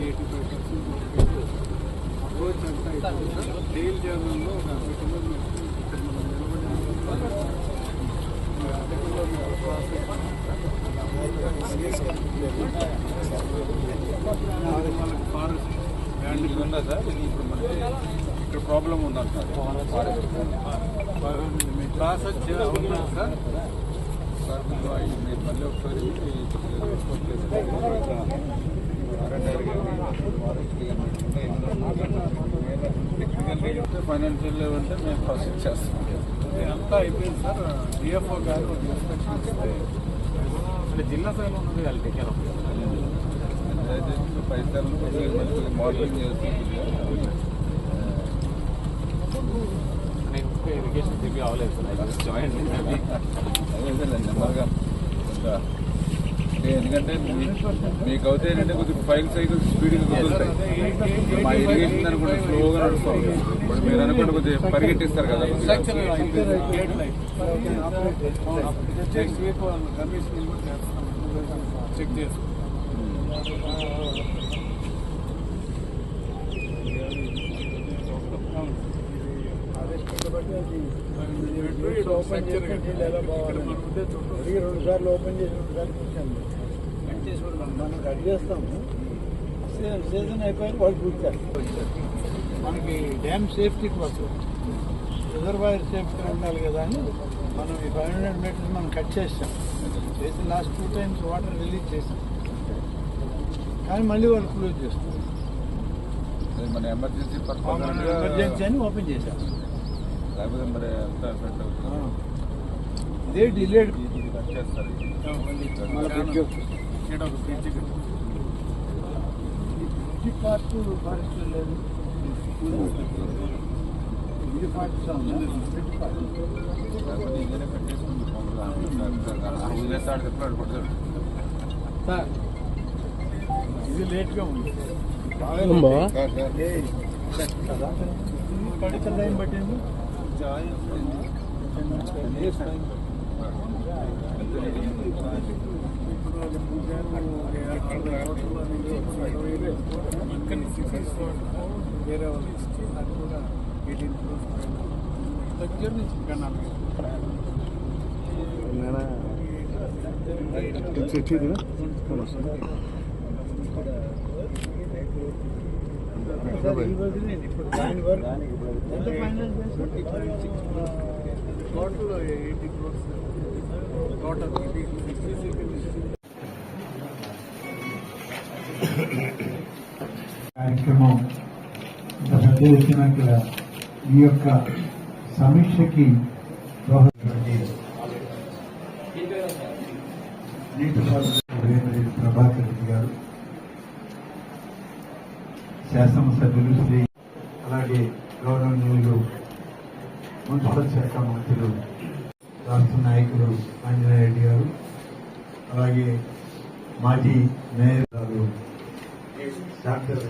Eighty five percent approach అంతా sir డైల్ జర్నల్లో ఒక కిలోమీటర్స్ ఇక్కడ మనం నిలబడి యాభై కిలోమీటర్ వాళ్ళకి ఫారెస్ట్ ల్యాండ్ ఇది ఉందా సార్ ఇది ఇప్పుడు మనకి ఇక్కడ ప్రాబ్లం ఉందంటారు క్లాస్ వచ్చి అవునా సార్? సార్ మీరు మళ్ళీ ఒకసారి ఫైనాన్షియల్ అంటే మేము ప్రాసెస్ చేస్తాం అంతా అయిపోయింది సార్ డిఎఫ్ఓ గారు ఇన్స్పెక్షన్ ఇస్తే అంటే జిల్లా స్థాయిలో ఉన్నది వాళ్ళు టేక్ కేర్ ఆఫ్ అయితే పైసలు మోడలింగ్ చేస్తుంది ఇరిగేషన్ రివ్యూ అవ్వలేదు సార్ కొంత అంటే ఎందుకంటే మీకు అవుతే ఏంటంటే కొద్దిగా ఫైల్ సైకిల్ స్పీడ్గా కుదురుతాయి. మా ఇరిగేషన్ అనుకుంటే స్లోగా నడుస్తాం ఇప్పుడు మీరు అనుకుంటే కొద్దిగా పరిగెట్టిస్తారు కదా కొద్దిగా. నెక్స్ట్ వీక్ కమిషన్ చేస్తాం చేస్తాం రెండు సార్లు ఓపెన్ చేసి రెండు సార్లు కూర్చోండి మనం కట్ చేస్తాము సీజన్ అయిపోయిన వాళ్ళు కూర్చారు మనకి డ్యామ్ సేఫ్టీ కోసం రిజర్వాయర్ సేఫ్టీ ఉండాలి కదా అని మనం ఈ ఫైవ్ హండ్రెడ్ మీటర్స్ మనం కట్ చేసాం చేసి last two times water release చేసాం కానీ మళ్ళీ వాళ్ళు క్లోజ్ చేస్తారు అది మన ఎమర్జెన్సీ ఎమర్జెన్సీ అని ఓపెన్ చేశాం మరి ఎంత ఎఫెక్ట్ అవుతుంది. ఇదే డిలేడ్ ఇది కట్ చేస్తారు. పార్ట్ ఫారెస్ట్ లేదు. ఇది పార్ట్ సార్. ఇది లేట్గా ఉంది. కదా పడితే టైం పట్టింది. వేరే వాళ్ళు ఇచ్చి అది కూడా ఎయిటీన్ క్రోర్స్ దగ్గర నుంచి ఇంకా నాలుగు సార్ కార్యక్రమం ఇంత పెద్ద ఎత్తున ఇక్కడ ఈ యొక్క సమీక్షకి వేమిరెడ్డి ప్రభాకర్ రెడ్డి గారు శాసనసభ్యులు శ్రీ అలాగే గౌరవనీయులు మున్సిపల్ శాఖ మంత్రులు రాష్ట్ర నాయకులు ఆంజనేయ రెడ్డి గారు అలాగే మాజీ మేయర్ గారు డాక్టర్